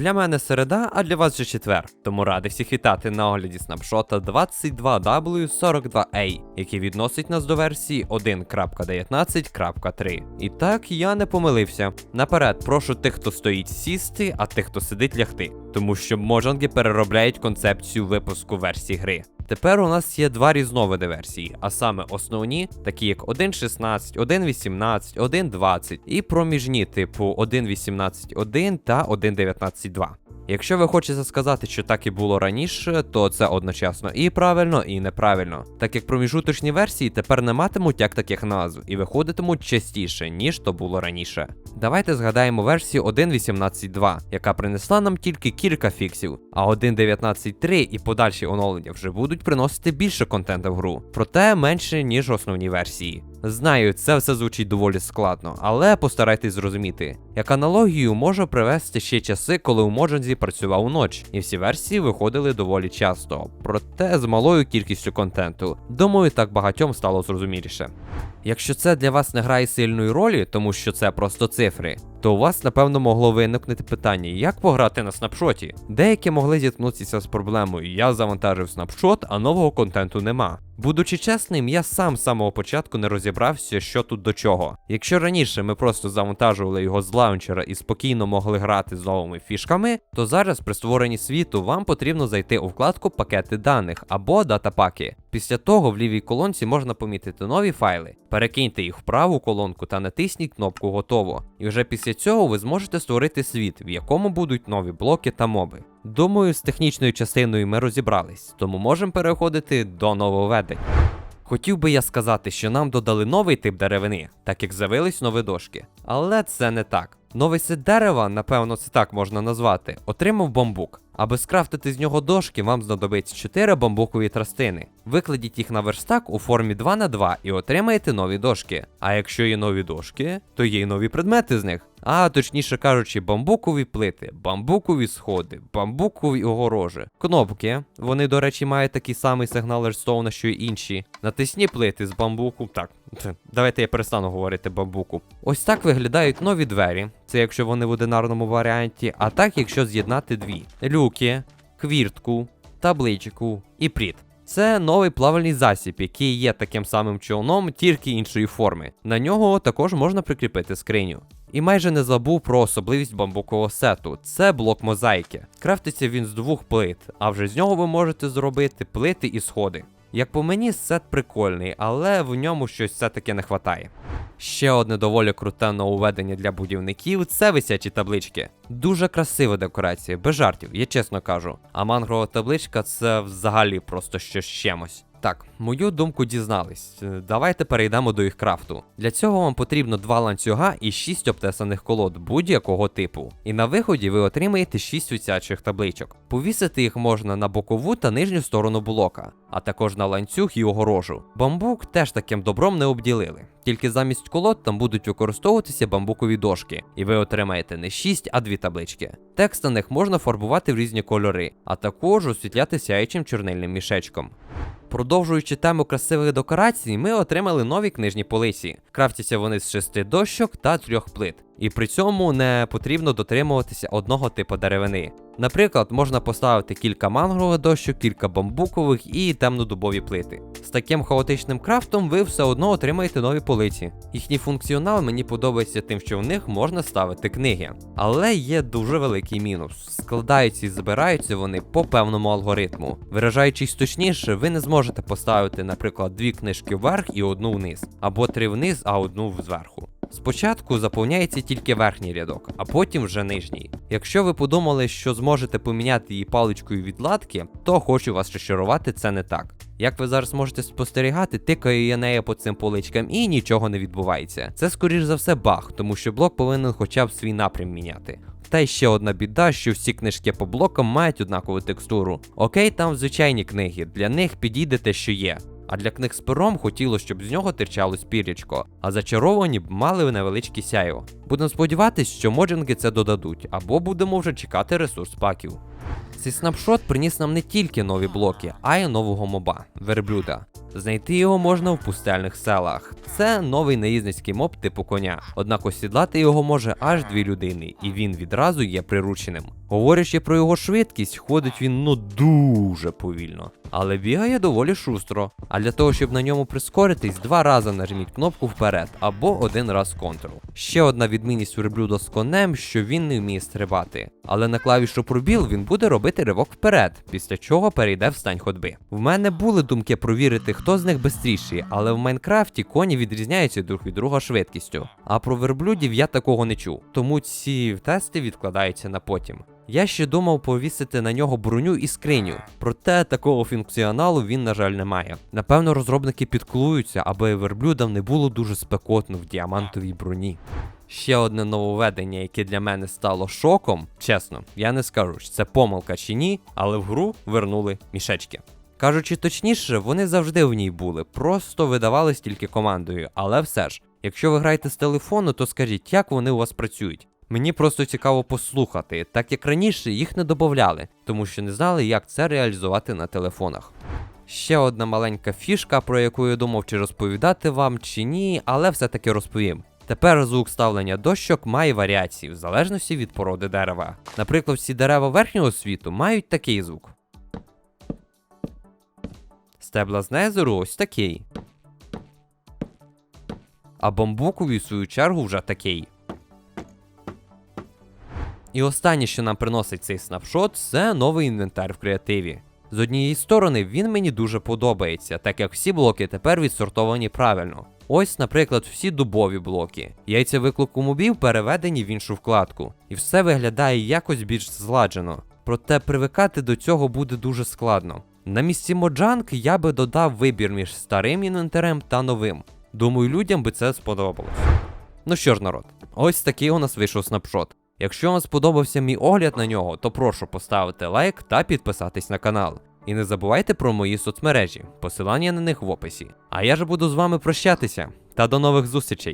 Для мене середа, а для вас же четвер. Тому радий всіх вітати на огляді снапшота 22W42A, який відносить нас до версії 1.19.3. І так я не помилився. Наперед, прошу тих, хто стоїть сісти, а тих, хто сидить лягти. Тому що можанги переробляють концепцію випуску версій гри. Тепер у нас є два різновиди версії, а саме основні, такі як 1.16, 1.18, 1.20 і проміжні типу 1.18.1 та 1.19.2. Якщо ви хочете сказати, що так і було раніше, то це одночасно і правильно, і неправильно, так як проміжуточні версії тепер не матимуть як таких назв і виходитимуть частіше, ніж то було раніше. Давайте згадаємо версію 1.18.2, яка принесла нам тільки кілька фіксів, а 1.19.3 і подальші оновлення вже будуть приносити більше контенту в гру, проте менше, ніж основні версії. Знаю, це все звучить доволі складно, але постарайтесь зрозуміти. Як аналогію можу привести ще часи, коли у Моджанзі працював уночі, і всі версії виходили доволі часто, проте з малою кількістю контенту. Думаю, так багатьом стало зрозуміліше. Якщо це для вас не грає сильної ролі, тому що це просто цифри, cefre. То у вас напевно могло виникнути питання, як пограти на снапшоті. Деякі могли зіткнутися з проблемою: я завантажив снапшот, а нового контенту нема. Будучи чесним, я сам з самого початку не розібрався, що тут до чого. Якщо раніше ми просто завантажували його з лаунчера і спокійно могли грати з новими фішками, то зараз при створенні світу вам потрібно зайти у вкладку пакети даних або датапаки. Після того в лівій колонці можна помітити нові файли. Перекиньте їх в праву колонку та натисніть кнопку Готово. І вже після цього ви зможете створити світ, в якому будуть нові блоки та моби. Думаю, з технічною частиною ми розібрались, тому можемо переходити до нововведень. Хотів би я сказати, що нам додали новий тип деревини, так як з'явились нові дошки. Але це не так. Новий сет дерева, напевно, це так можна назвати, отримав бамбук. Аби скрафтити з нього дошки, вам знадобиться 4 бамбукові тростини. Викладіть їх на верстак у формі 2 на 2 і отримаєте нові дошки. А якщо є нові дошки, то є й нові предмети з них. А точніше кажучи, бамбукові плити, бамбукові сходи, бамбукові огорожі, кнопки. Вони, до речі, мають такий самий сигнал Redstone, що й інші. Натисні плити з бамбуку. Так, давайте я перестану говорити бамбуку. Ось так виглядають нові двері. Це якщо вони в одинарному варіанті, а так, якщо з'єднати дві: люки, хвіртку, табличку і пріт. Це новий плавальний засіб, який є таким самим човном, тільки іншої форми. На нього також можна прикріпити скриню. І майже не забув про особливість бамбукового сету. Це блок мозаїки. Крафтиться він з двох плит, а вже з нього ви можете зробити плити і сходи. Як по мені, сет прикольний, але в ньому щось все-таки не вистачає. Ще одне доволі круте нововведення для будівників це висячі таблички. Дуже красива декорація, без жартів, я чесно кажу. А мангрова табличка це взагалі просто щось чимось. Так, мою думку дізнались. Е, Давайте перейдемо до їх крафту. Для цього вам потрібно два ланцюга і 6 обтесаних колод будь-якого типу. І на виході ви отримаєте 6 висячих табличок. Повісити їх можна на бокову та нижню сторону блока, а також на ланцюг і огорожу. Бамбук теж таким добром не обділили. Тільки замість колод там будуть використовуватися бамбукові дошки, і ви отримаєте не 6, а 2 таблички. Текст на них можна фарбувати в різні кольори, а також освітляти сяючим чорнильним мішечком. Продовжуючи тему красивих декорацій, ми отримали нові книжні полиці. Крафтяться вони з шести дощок та трьох плит. І при цьому не потрібно дотримуватися одного типу деревини. Наприклад, можна поставити кілька мангрових дощок, кілька бамбукових і темнодубові плити. З таким хаотичним крафтом ви все одно отримаєте нові полиці. Їхній функціонал мені подобається тим, що в них можна ставити книги. Але є дуже великий мінус. Складаються і збираються вони по певному алгоритму. Виражаючись точніше, ви не зможете поставити, наприклад, дві книжки вверх і одну вниз, або три вниз, а одну зверху. Спочатку заповняється тільки верхній рядок, а потім вже нижній. Якщо ви подумали, що зможете поміняти її паличкою відладки, то хочу вас розчарувати, це не так. Як ви зараз можете спостерігати, тикаю я нею по цим поличкам і нічого не відбувається. Це скоріш за все баг, тому що блок повинен хоча б свій напрям міняти. Та й ще одна біда, що всі книжки по блокам мають однакову текстуру. Окей, там звичайні книги, для них підійде те, що є. А для книг з пером хотілося, щоб з нього тирчало спірячко, а зачаровані б мали невеличкі сяйво. Будемо сподіватись, що моджинги це додадуть, або будемо вже чекати ресурс паків. Цей снапшот приніс нам не тільки нові блоки, а й нового моба верблюда. Знайти його можна в пустельних селах. Це новий наїзницький моб типу коня. Однак осідлати його може аж дві людини, і він відразу є прирученим. Говорячи про його швидкість, ходить він ну дуже повільно, але бігає доволі шустро. А для того, щоб на ньому прискоритись, два рази нажміть кнопку вперед або один раз Ctrl. Ще одна відмінність верблюда з конем, що він не вміє стрибати. Але на клавішу пробіл він буде робити ривок вперед, після чого перейде в стань ходьби. В мене були думки провірити, хто з них бистріший, але в Майнкрафті коні відрізняються друг від друга швидкістю. А про верблюдів я такого не чув. Тому ці тести відкладаються на потім. Я ще думав повісити на нього броню і скриню, проте такого функціоналу він, на жаль, не має. Напевно, розробники підклуються, аби верблюдам не було дуже спекотно в діамантовій броні. Ще одне нововведення, яке для мене стало шоком. Чесно, я не скажу, чи це помилка чи ні, але в гру вернули мішечки. Кажучи точніше, вони завжди в ній були, просто видавались тільки командою. Але все ж, якщо ви граєте з телефону, то скажіть, як вони у вас працюють. Мені просто цікаво послухати, так як раніше їх не додавали, тому що не знали, як це реалізувати на телефонах. Ще одна маленька фішка, про яку я думав, чи розповідати вам, чи ні, але все-таки розповім. Тепер звук ставлення дощок має варіації в залежності від породи дерева. Наприклад, всі дерева верхнього світу мають такий звук. Стебла з незеру ось такий. А бамбукові, в свою чергу, вже такий. І останнє, що нам приносить цей снапшот, це новий інвентар в креативі. З однієї сторони, він мені дуже подобається, так як всі блоки тепер відсортовані правильно. Ось, наприклад, всі дубові блоки. Яйця виклику мобів переведені в іншу вкладку, і все виглядає якось більш зладжено. Проте привикати до цього буде дуже складно. На місці Моджанг я би додав вибір між старим інвентарем та новим. Думаю, людям би це сподобалось. Ну що ж, народ, ось такий у нас вийшов снапшот. Якщо вам сподобався мій огляд на нього, то прошу поставити лайк та підписатись на канал. І не забувайте про мої соцмережі, посилання на них в описі. А я ж буду з вами прощатися. Та до нових зустрічей!